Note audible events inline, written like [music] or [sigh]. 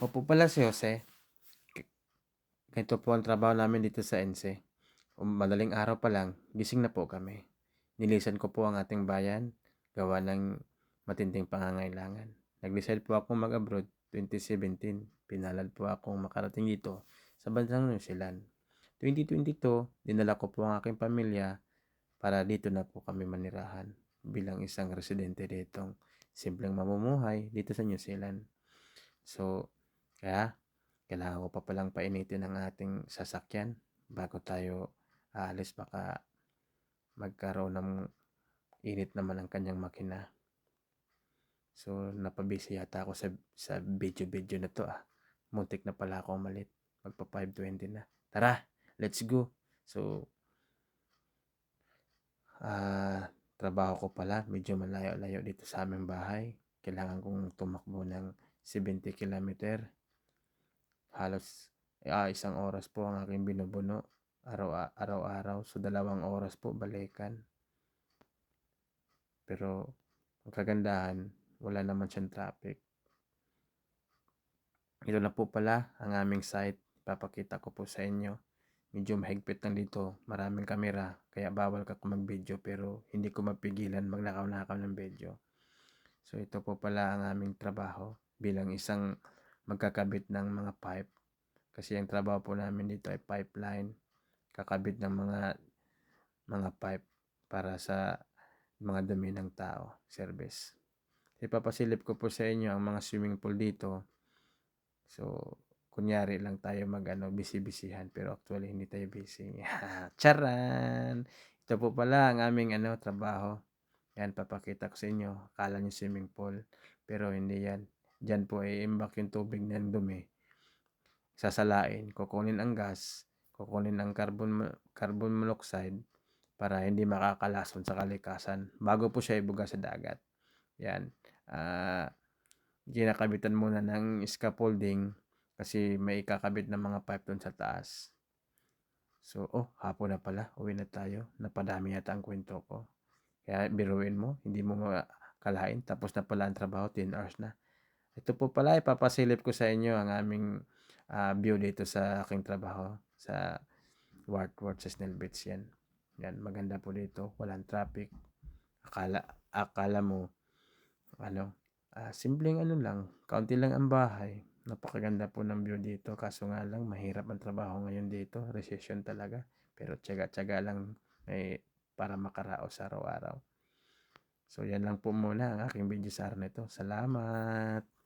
Ako po pala si Jose. Ganito po ang trabaho namin dito sa NC. Um, madaling araw pa lang, gising na po kami. Nilisan ko po ang ating bayan, gawa ng matinding pangangailangan. Nag-decide po ako mag-abroad 2017. Pinalad po akong makarating dito sa bansang New Zealand. 2022, dinala ko po ang aking pamilya para dito na po kami manirahan bilang isang residente ditong simpleng mamumuhay dito sa New Zealand. So, kaya kailangan ko pa palang painitin ang ating sasakyan bago tayo aalis baka magkaroon ng init naman ang kanyang makina. So, napabisi yata ako sa, sa video-video na to ah. Muntik na pala ako umalit. Magpa 520 na. Tara, let's go. So, ah, trabaho ko pala. Medyo malayo-layo dito sa aming bahay. Kailangan kong tumakbo ng 70 kilometer. Halos ah, isang oras po ang aking binubuno araw- araw-araw. So, dalawang oras po balikan. Pero, ang kagandahan, wala naman siyang traffic. Ito na po pala ang aming site. Papakita ko po sa inyo. Medyo mahigpit lang dito. Maraming kamera. Kaya bawal ka mag-video. Pero hindi ko mapigilan magnakaw-nakaw ng video. So ito po pala ang aming trabaho bilang isang magkakabit ng mga pipe. Kasi ang trabaho po namin dito ay pipeline. Kakabit ng mga mga pipe para sa mga dumi ng tao. Service. Ipapasilip ko po sa inyo ang mga swimming pool dito. So, kunyari lang tayo mag ano, busy-busyhan pero actually hindi tayo busy. [laughs] Charan! Ito po pala ang aming ano, trabaho. Yan, papakita ko sa inyo. Akala nyo swimming pool. Pero hindi yan. Diyan po ay imbak yung tubig ng dumi. Sasalain. Kukunin ang gas. Kukunin ang carbon, carbon monoxide para hindi makakalason sa kalikasan bago po siya ibuga sa dagat. Yan. Ah, ginakabitan muna ng scaffolding kasi may ikakabit na mga pipe doon sa taas. So, oh, hapon na pala. Uwi na tayo. Napadami yata ang kwento ko. Kaya biruin mo, hindi mo makalain. Tapos na pala ang trabaho, 10 hours na. Ito po pala, ipapasilip ko sa inyo ang aming ah, view dito sa aking trabaho sa Wartworth sa Snell Beach yan. Yan, maganda po dito. Walang traffic. Akala, akala mo, ano, ah, simpleng ano lang, kaunti lang ang bahay. Napakaganda po ng view dito. Kaso nga lang, mahirap ang trabaho ngayon dito. Recession talaga. Pero tiyaga-tiyaga lang eh, para makaraos araw-araw. So, yan lang po muna ang aking video sa araw na ito. Salamat!